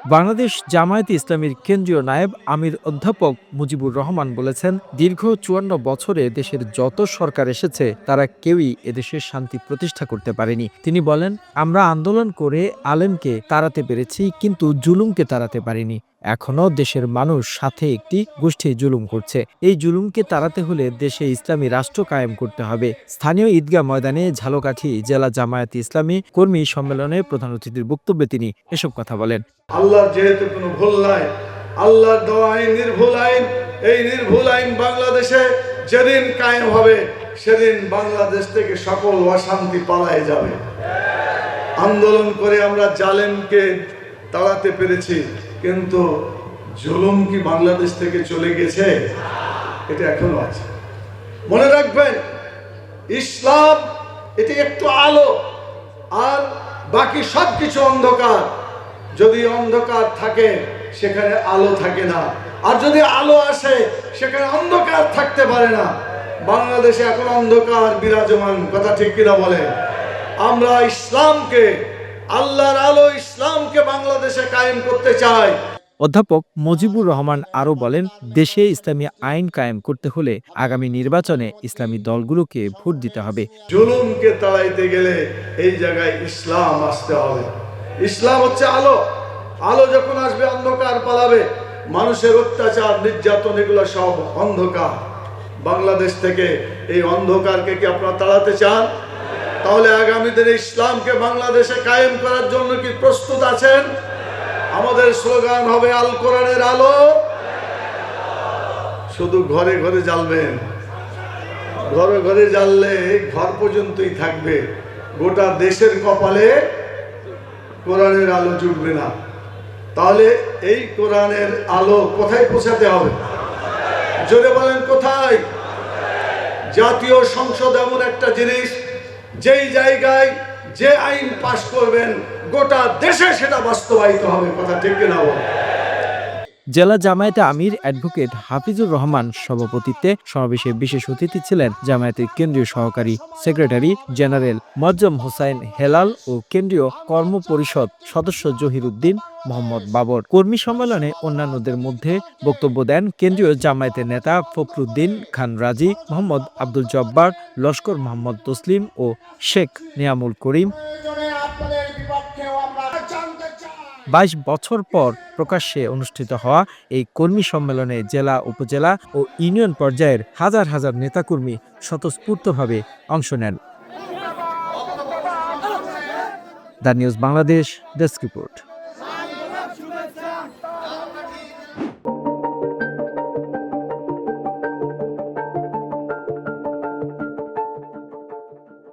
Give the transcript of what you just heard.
বাংলাদেশ জামায়াতে ইসলামীর কেন্দ্রীয় নায়েব আমির অধ্যাপক মুজিবুর রহমান বলেছেন, দীর্ঘ চুয়ান্ন বছরে দেশের যত সরকার এসেছে, তারা কেউই এদেশের শান্তি প্রতিষ্ঠা করতে পারেনি। তিনি বলেন, আমরা আন্দোলন করে আলেমকে তাড়াতে পেরেছি, কিন্তু জুলুমকে তাড়াতে পারিনি। এখনও দেশের মানুষ সাথে একটি গোষ্ঠী জুলুম করছে। এই জুলুমকে তাড়াতে হলে দেশে ইসলামী রাষ্ট্র কায়েম করতে হবে। স্থানীয় ঈদগাহ ময়দানে ঝালকাঠি জেলা জামায়াত ইসলামী কর্মী সম্মেলনে প্রধান অতিথির বক্তব্যে তিনি এসব কথা বলেন। আল্লাহর যেহেতু কোনো ভুল নাই, আল্লাহর দেওয়া আইন নির্ভুল আইন। এই নির্ভুল আইন বাংলাদেশে যেদিন কায়েম হবে, সেদিন বাংলাদেশ থেকে সকল অশান্তি পালায় যাবে। আন্দোলন করে আমরা জালেমকে তাড়াতে পেরেছি, কিন্তু জুলুম কি বাংলাদেশ থেকে চলে গেছে? এটা এখনও আছে। মনে রাখবেন, ইসলাম, এটি একটু আলো, আর বাকি সব কিছু অন্ধকার। যদি অন্ধকার থাকে, সেখানে আলো থাকে না। আর যদি আলো আসে, সেখানে অন্ধকার থাকতে পারে না। বাংলাদেশে এখন অন্ধকার বিরাজমান, কথা ঠিক কিনা বলে আমরা ইসলামকে আল্লাহর আলো ইসলামকে বাংলাদেশে কায়েম করতে চাই অধ্যাপক মুজিবুর রহমান আরও বলেন দেশে ইসলামী আইন কায়েম করতে হলে আগামী নির্বাচনে ইসলামী দলগুলোকে ভোট দিতে হবে। জুলুমকে তাড়াইতে গেলে এই জায়গায় ইসলাম আসতে হবে। ইসলাম হচ্ছে আলো। আলো যখন আসবে অন্ধকার পালাবে। মানুষের অত্যাচার নির্যাতন এগুলো সব অন্ধকার। বাংলাদেশ থেকে এই অন্ধকারকে কি আপনারা তাড়াতে চান? তাহলে আগামীদের ইসলামকে বাংলাদেশে কায়েম করার জন্য কি প্রস্তুত আছেন? আমাদের স্লোগান হবে, আল কোরআনের আলো। শুধু ঘরে ঘরে জ্বালবেন। ঘরে ঘরে জ্বাললে ঘর পর্যন্তই থাকবে। গোটা দেশের কপালে কোরআনের আলো জুটবে না। তাহলে এই কোরআনের আলো কোথায় পৌঁছাতে হবে? জোরে বলেন, কোথায়? জাতীয় সংসদ এমন একটা জিনিস যেই জায়গায় যে আইন পাশ করবেন, গোটা দেশে সেটা বাস্তবায়িত হবে, কথা ঠিক কিনা বল? জেলা জামায়াতে আমির অ্যাডভোকেট হাফিজুর রহমান সভাপতিত্বে সমাবেশে বিশেষ অতিথি ছিলেন জামায়াতের কেন্দ্রীয় সহকারী সেক্রেটারি জেনারেল মজ্জম হোসাইন হেলাল ও কেন্দ্রীয় কর্ম পরিষদ সদস্য জহির উদ্দিন মোহাম্মদ বাবর। কর্মী সম্মেলনে অন্যান্যদের মধ্যে বক্তব্য দেন কেন্দ্রীয় জামায়াতের নেতা ফখরুদ্দিন খান রাজি, মোহাম্মদ আব্দুল জব্বার, লস্কর মোহাম্মদ তসলিম ও শেখ নিয়ামুল করিম। বাইশ বছর পর প্রকাশ্যে অনুষ্ঠিত হওয়া এই কর্মী সম্মেলনে জেলা, উপজেলা ও ইউনিয়ন পর্যায়ের হাজার হাজার নেতাকর্মী স্বতঃস্ফূর্তভাবে অংশ নেন। The news Bangladesh, desk report.